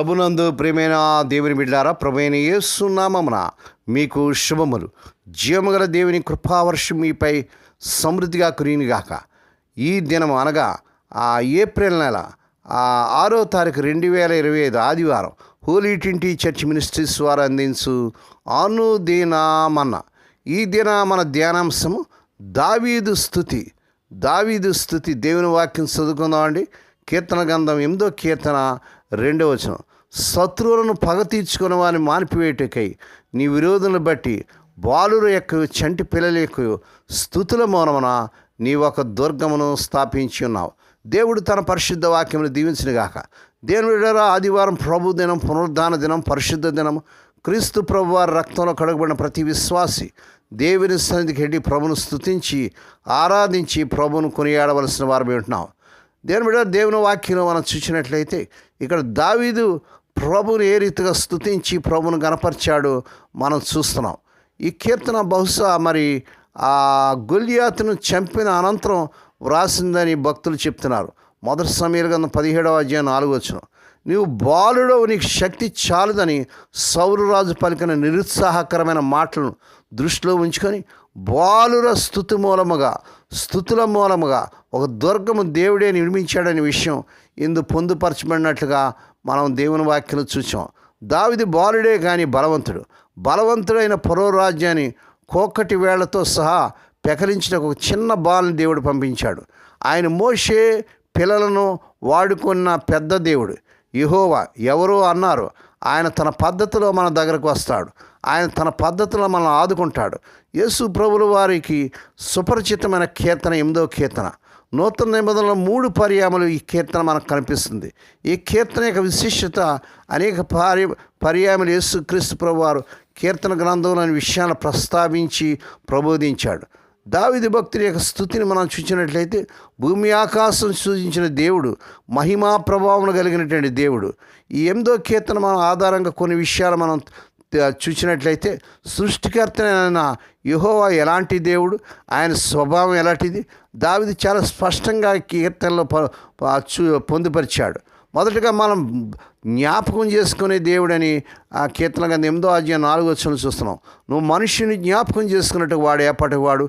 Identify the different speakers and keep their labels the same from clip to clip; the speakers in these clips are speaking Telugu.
Speaker 1: ప్రభునందు ప్రియమైన దేవుని బిడ్డారా ప్రభుైన ఏసునామమున మీకు శుభములు. జీవముగల దేవుని కృపావర్షం మీపై సమృద్ధిగా కురినిగాక ఈ దినం అనగా ఆ ఏప్రిల్ నెల ఆ ఆరో తారీఖు రెండు వేల ఇరవై ఐదు ఆదివారం హోలీ ట్వంటీ చర్చ్ మినిస్ట్రీస్ వారు అందించు అనుదినామన్న ఈ దిన మన ధ్యానాంశము దావీదు స్థుతి. దావీదు స్థుతి దేవుని వాక్యం చదువుకుందామండి. కీర్తన గంధం ఎనిమిదో కీర్తన రెండో వచనం. శత్రువులను పగ తీర్చుకున్న వారిని మానిపివేటకై నీ విరోధులను బట్టి బాలుర యొక్క చంటి పిల్లల యొక్క స్థుతుల మౌనమున నీ ఒక దుర్గమును స్థాపించి ఉన్నావు. దేవుడు తన పరిశుద్ధ వాక్యమును దీవించినగాక దేవుని బిడ్డలారా, ఆదివారం ప్రభు దినం పునరుద్ధాన దినం పరిశుద్ధ దినం క్రీస్తు ప్రభు వారి రక్తంలో కడగబడిన ప్రతి విశ్వాసి దేవుని సన్నిధికి వెళ్ళి ప్రభును స్థుతించి ఆరాధించి ప్రభును కొనియాడవలసిన వారు ఉంటున్నాం. దేవుని బిడ్డ దేవుని వాక్యం మనం చూసినట్లయితే ఇక్కడ దావీదు ప్రభుని ఏ రీతిగా స్థుతించి ప్రభును గనపరిచాడు మనం చూస్తున్నాం. ఈ కీర్తన బహుశా మరి ఆ గొల్లియాతును చంపిన అనంతరం వ్రాసిందని భక్తులు చెప్తున్నారు. మొదటి సమీర గంధం పదిహేడవ అధ్యాయం నాలుగు వచ్చిన నీవు బాలుడవు నీకు శక్తి చాలదని సౌరరాజు పలికిన నిరుత్సాహకరమైన మాటలను దృష్టిలో ఉంచుకొని బాలుర స్థుతి మూలముగా స్థుతుల మూలముగా ఒక దుర్గము దేవుడే నిర్మించాడనే విషయం ఇందు పొందుపరచబడినట్లుగా మనం దేవుని వాక్యను చూసాం. దావిది బాలుడే కానీ బలవంతుడు. బలవంతుడైన పరోరాజ్యాన్ని కోకటి వేళ్ళతో సహా పెకరించిన ఒక చిన్న బాలుని దేవుడు పంపించాడు. ఆయన మోషే పిల్లలను వాడుకున్న పెద్ద దేవుడు. యహోవా ఎవరో అన్నారు. ఆయన తన పద్ధతిలో మన దగ్గరకు వస్తాడు. ఆయన తన పద్ధతిలో మనల్ని ఆదుకుంటాడు. యేసు ప్రభుల వారికి సుపరిచితమైన కీర్తన ఎనిమిదో కీర్తన. నూతన నిబంధనలో మూడు పర్యాములు ఈ కీర్తన మనకు కనిపిస్తుంది. ఈ కీర్తన యొక్క విశిష్టత అనేక పర్య పర్యాములు యేసు క్రీస్తు ప్రభువారు కీర్తన గ్రంథంలోని విషయాలను ప్రస్తావించి ప్రబోధించాడు. దావిది భక్తుల యొక్క స్థుతిని మనం చూసినట్లయితే భూమి ఆకాశం సూచించిన దేవుడు మహిమా ప్రభావం కలిగినటువంటి దేవుడు. ఈ ఎనిమిదో కీర్తన మనం ఆధారంగా కొన్ని విషయాలు మనం చూసినట్లయితే సృష్టికర్తనైన యహోవా ఎలాంటి దేవుడు? ఆయన స్వభావం ఎలాంటిది? దావిది చాలా స్పష్టంగా కీర్తనలో పొందుపరిచాడు. మొదటగా మనం జ్ఞాపకం చేసుకునే దేవుడని ఆ కీర్తన కింద ఎనిమిదో అధ్యాయం నాలుగో వచ్చిన చూస్తున్నాం. నువ్వు మనుషుని జ్ఞాపకం చేసుకున్నట్టు వాడు ఏపాటి వాడు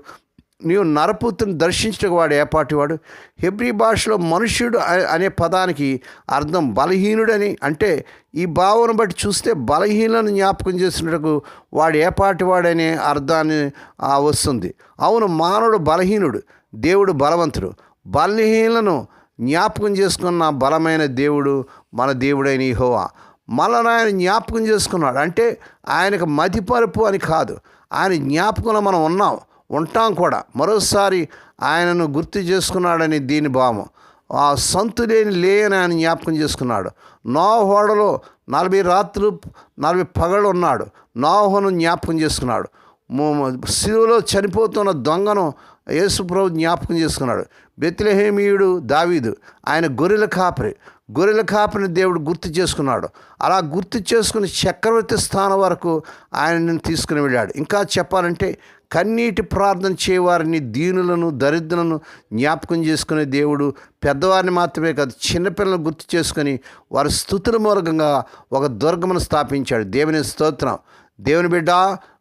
Speaker 1: నీవు నరపుత్రుని దర్శించటకు వాడు ఏపాటివాడు హెబ్రి భాషలో మనుష్యుడు అనే పదానికి అర్థం బలహీనుడని అంటే ఈ భావన బట్టి చూస్తే బలహీనలను జ్ఞాపకం చేసినట్టుకు వాడు ఏపాటివాడనే అర్థాన్ని వస్తుంది. అవును మానవుడు బలహీనుడు దేవుడు బలవంతుడు. బలహీనలను జ్ఞాపకం చేసుకున్న బలమైన దేవుడు మన దేవుడైన హోవా మనల్ని ఆయన జ్ఞాపకం చేసుకున్నాడు. అంటే ఆయనకు మతిపరుపు అని కాదు. ఆయన జ్ఞాపకంలో మనం ఉన్నాం. ఉంటాం కూడా. మరోసారి ఆయనను గుర్తు చేసుకున్నాడని దీని భావం. ఆ సంతు లేని లేని ఆయన జ్ఞాపకం చేసుకున్నాడు. నోహోడలో నలభై రాత్రులు నలభై పగళ్ళు ఉన్నాడు. నోహను జ్ఞాపకం చేసుకున్నాడు. శిలువలో చనిపోతున్న దొంగను యేసుప్రభు జ్ఞాపకం చేసుకున్నాడు. బెత్లహేమీయుడు దావీదు. ఆయన గొర్రెల కాపరి. గొర్రెల కాపరిని దేవుడు గుర్తు చేసుకున్నాడు. అలా గుర్తు చేసుకుని చక్రవర్తి స్థానం వరకు ఆయనను తీసుకుని వెళ్ళాడు. ఇంకా చెప్పాలంటే కన్నీటి ప్రార్థన చేయవారిని దీనులను దరిద్రులను జ్ఞాపకం చేసుకునే దేవుడు పెద్దవారిని మాత్రమే కాదు చిన్నపిల్లలను గుర్తు చేసుకొని వారి స్థుతుల మూలకంగా ఒక దుర్గమును స్థాపించాడు. దేవుని స్తోత్రం. దేవుని బిడ్డ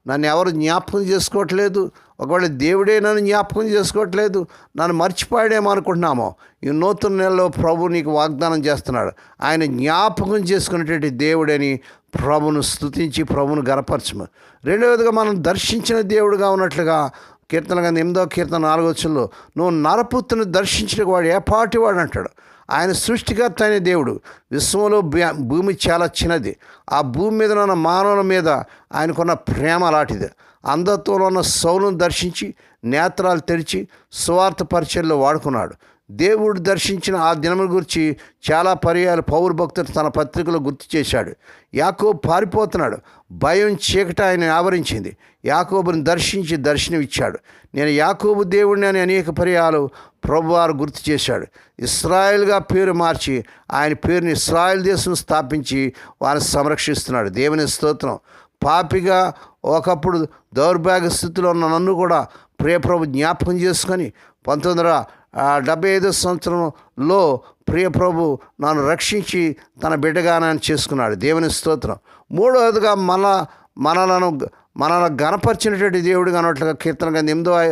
Speaker 1: నన్ను ఎవరు జ్ఞాపకం చేసుకోవట్లేదు. ఒకవేళ దేవుడే నన్ను జ్ఞాపకం చేసుకోవట్లేదు నన్ను మర్చిపోయాడేమో అనుకుంటున్నామో. ఈ నూతన నెలలో ప్రభు నీకు వాగ్దానం చేస్తున్నాడు. ఆయన జ్ఞాపకం చేసుకునేటువంటి దేవుడని ప్రభును స్తుతించి ప్రభును గనపరచము. రెండవదిగా మనం దర్శించిన దేవుడుగా ఉన్నట్లుగా కీర్తన కానీ ఎనిమిదో కీర్తన నాలుగో నువ్వు నరపుత్రుని దర్శించిన వాడు ఏపాటి వాడు అంటాడు. ఆయన సృష్టికర్త అనే దేవుడు. విశ్వంలో భూమి చాలా చిన్నది. ఆ భూమి మీద ఉన్న మానవుల మీద ఆయనకున్న ప్రేమ లాంటిది అందత్వంలో ఉన్న సౌలను దర్శించి నేత్రాలు తెరిచి స్వార్థ పరిచయంలో వాడుకున్నాడు. దేవుడు దర్శించిన ఆ దినముల గురించి చాలా పర్యాలు పౌరు భక్తుడు తన పత్రికలో గుర్తు చేశాడు. యాకోబు పారిపోతున్నాడు. భయం చీకట ఆయన ఆవరించింది. యాకోబుని దర్శించి దర్శనం ఇచ్చాడు నేను యాకోబు దేవుడిని అని అనేక పర్యాలు ప్రభువారు గుర్తు చేశాడు. ఇస్రాయల్గా పేరు మార్చి ఆయన పేరుని ఇస్రాయల్ దేశం స్థాపించి వారిని సంరక్షిస్తున్నాడు. దేవుని స్తోత్రం. పాపిగా ఒకప్పుడు దౌర్భాగ్య స్థితిలో ఉన్న నన్ను కూడా ప్రియప్రభు జ్ఞాపకం చేసుకొని పంతొమ్మిది వందల డెబ్బై ఐదో సంవత్సరంలో ప్రియప్రభు నన్ను రక్షించి తన బిడ్డగా నన్ను చేసుకున్నాడు. దేవుని స్తోత్రం. మూడవదిగా మన మనలను మనల్ని గణపరిచినటువంటి దేవుడు అన్నట్లుగా కీర్తన కానీ ఎనిమిదో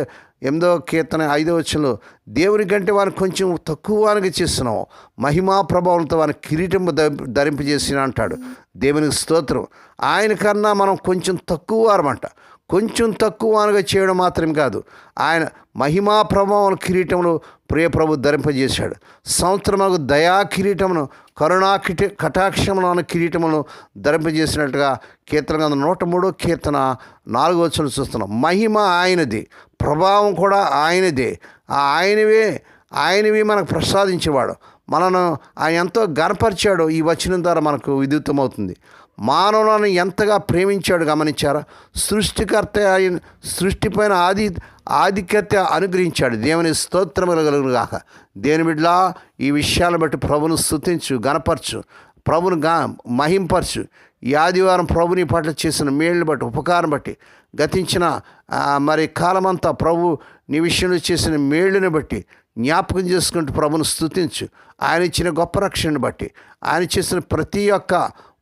Speaker 1: ఎనిమిదో కీర్తన ఐదో వచ్చంలో దేవుని కంటే వారిని కొంచెం తక్కువ వానికి చేస్తున్నావు. మహిమా ప్రభావంతో వారిని కిరీటం ధ- ధరింపజేసిన అంటాడు దేవునికి స్తోత్రం. ఆయన కన్నా మనం కొంచెం తక్కువ వారమంట. కొంచెం తక్కువ అనగా చేయడం మాత్రం కాదు. ఆయన మహిమా ప్రభావం కిరీటమును ప్రియప్రభు ధరింపజేశాడు. సంవత్సరములకు దయా కిరీటమును కరుణా కిటి కటాక్షములను కిరీటమును ధరింపజేసినట్టుగా కీర్తన గ్రంథం నూట మూడో కీర్తన నాలుగో వచ్చిన చూస్తున్నాం. మహిమ ఆయనది ప్రభావం కూడా ఆయనదే. ఆ ఆయనవే ఆయనవి మనకు ప్రసాదించేవాడు. మనను ఆయన ఎంతో గనపరిచాడో ఈ వచనం ద్వారా మనకు విద్యుత్తమవుతుంది మానవులను ఎంతగా ప్రేమించాడు గమనించారా? సృష్టికర్త ఆయన సృష్టిపైన ఆది ఆధిక్యత అనుగ్రహించాడు. దేవుని స్తోత్రములగలుగుగాక దేని బిడ్డలా ఈ విషయాలను బట్టి ప్రభును స్థుతించు గనపరచు ప్రభును గా మహింపరచు. ఈ ఆదివారం ప్రభుని పట్ల చేసిన మేళ్ళు బట్టి ఉపకారం బట్టి గతించిన మరి కాలమంతా ప్రభు నీ విషయంలో చేసిన మేళ్ళని బట్టి జ్ఞాపకం చేసుకుంటూ ప్రభును స్థుతించు ఆయన ఇచ్చిన గొప్ప రక్షణను బట్టి ఆయన చేసిన ప్రతి ఒక్క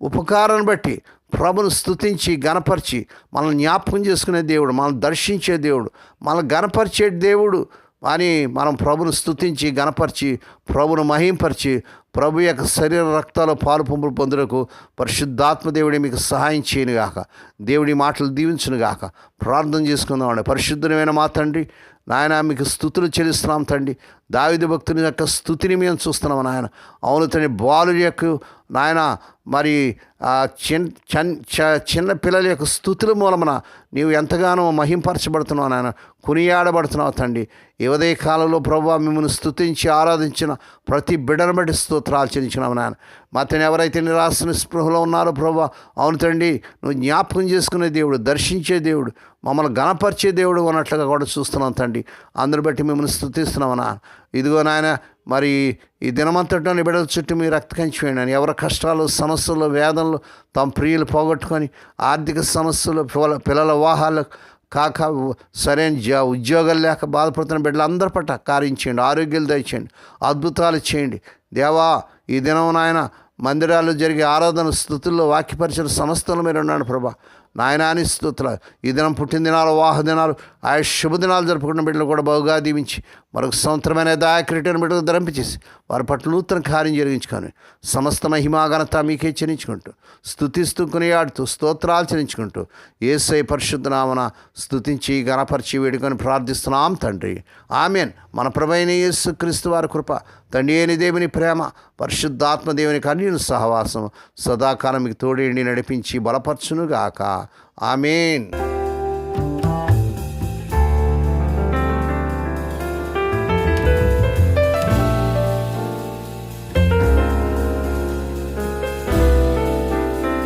Speaker 1: ఉపకారాన్ని బట్టి ప్రభును స్థుతించి గనపరిచి మనల్ని జ్ఞాపకం చేసుకునే దేవుడు మనల్ని దర్శించే దేవుడు మనల్ని గనపరిచే దేవుడు. అని మనం ప్రభును స్థుతించి గనపరిచి ప్రభును మహింపరిచి ప్రభు యొక్క శరీర రక్తాలు పాలు పంపులు పొందుటకు పరిశుద్ధాత్మ దేవుడి మీకు సహాయం చేయనుగాక. దేవుడి మాటలు దీవించునుగాక. ప్రార్థన చేసుకుందామండి. పరిశుద్ధమైన మా తండ్రి నాయన మీకు స్థుతులు చెల్లిస్తున్నాం తండ్రి. దావిద భక్తుని యొక్క స్థుతిని మేము చూస్తున్నాం నాయన. అవును తండ్రి బాలు యొక్క నాయన మరి చిన్ చన్ చ- చిన్న పిల్లల యొక్క స్థుతుల మూలమున నీవు ఎంతగానో మహింపరచబడుతున్నావు నాయన. కొనియాడబడుతున్నావు తండ్రి. ఇవదే కాలంలో ప్రభు మిమ్మల్ని స్థుతించి ఆరాధించిన ప్రతి బిడ్డను బట్టి స్తోత్రాలు చెల్లించినావు నాయన. మా తండ్రి ఎవరైతే నిరాశ స్పృహలో ఉన్నారో ప్రభు అవును తండ్రి నువ్వు జ్ఞాపకం చేసుకునే దేవుడు దర్శించే దేవుడు మమ్మల్ని గణపరిచే దేవుడు అన్నట్లుగా కూడా చూస్తున్నాం తండ్రి. అందరు బట్టి మిమ్మల్ని స్తుతిస్తున్నామన్నా ఇదిగో నాయన మరి ఈ దినమంతటా నీ బిడ్డల చుట్టూ మీరు రక్త కంచి అని ఎవరి కష్టాలు సమస్యలు వేదనలు తమ ప్రియులు పోగొట్టుకొని ఆర్థిక సమస్యలు పిల్లల పిల్లల కాక సరైన జ ఉద్యోగాలు లేక బాధపడుతున్న బిడ్డలందరి పట్ల కార్యం చేయండి. ఆరోగ్యాలు దయచేయండి. అద్భుతాలు చేయండి. దేవా ఈ దినం నాయన మందిరాల్లో జరిగే ఆరాధన స్థుతుల్లో వాక్యపరిచిన సంస్థలు మీరు ఉన్నాడు ప్రభా. నాయనాని స్థుతుల ఈ దినం పుట్టిన దినాలు వాహ దినాలు ఆ శుభదినాలు జరుపుకున్న బిడ్డలు కూడా బహుగా దీవించి మరొక సంవత్సరమైన దాయక్రిటైన బిడ్డలు ధరింపచేసి వారి పట్ల నూతన కార్యం జరిగించుకొని సమస్త మహిమాఘనత మీకే చెల్లించుకుంటూ స్థుతిస్తూ కొనియాడుతూ స్తోత్రాలు చెల్లించుకుంటూ ఏసై పరిశుద్ధనామన స్థుతించి గణపరిచి వేడుకొని ప్రార్థిస్తున్నాం తండ్రి. ఆమెన్. మన ప్రభైన యేసు క్రీస్తు వారి కృప తండ్రి అయిన దేవుని ప్రేమ పరిశుద్ధాత్మ దేవుని కన్యుని సహవాసం సదాకాలం మీకు తోడేండి నడిపించి బలపరచునుగాక. ఆమెన్.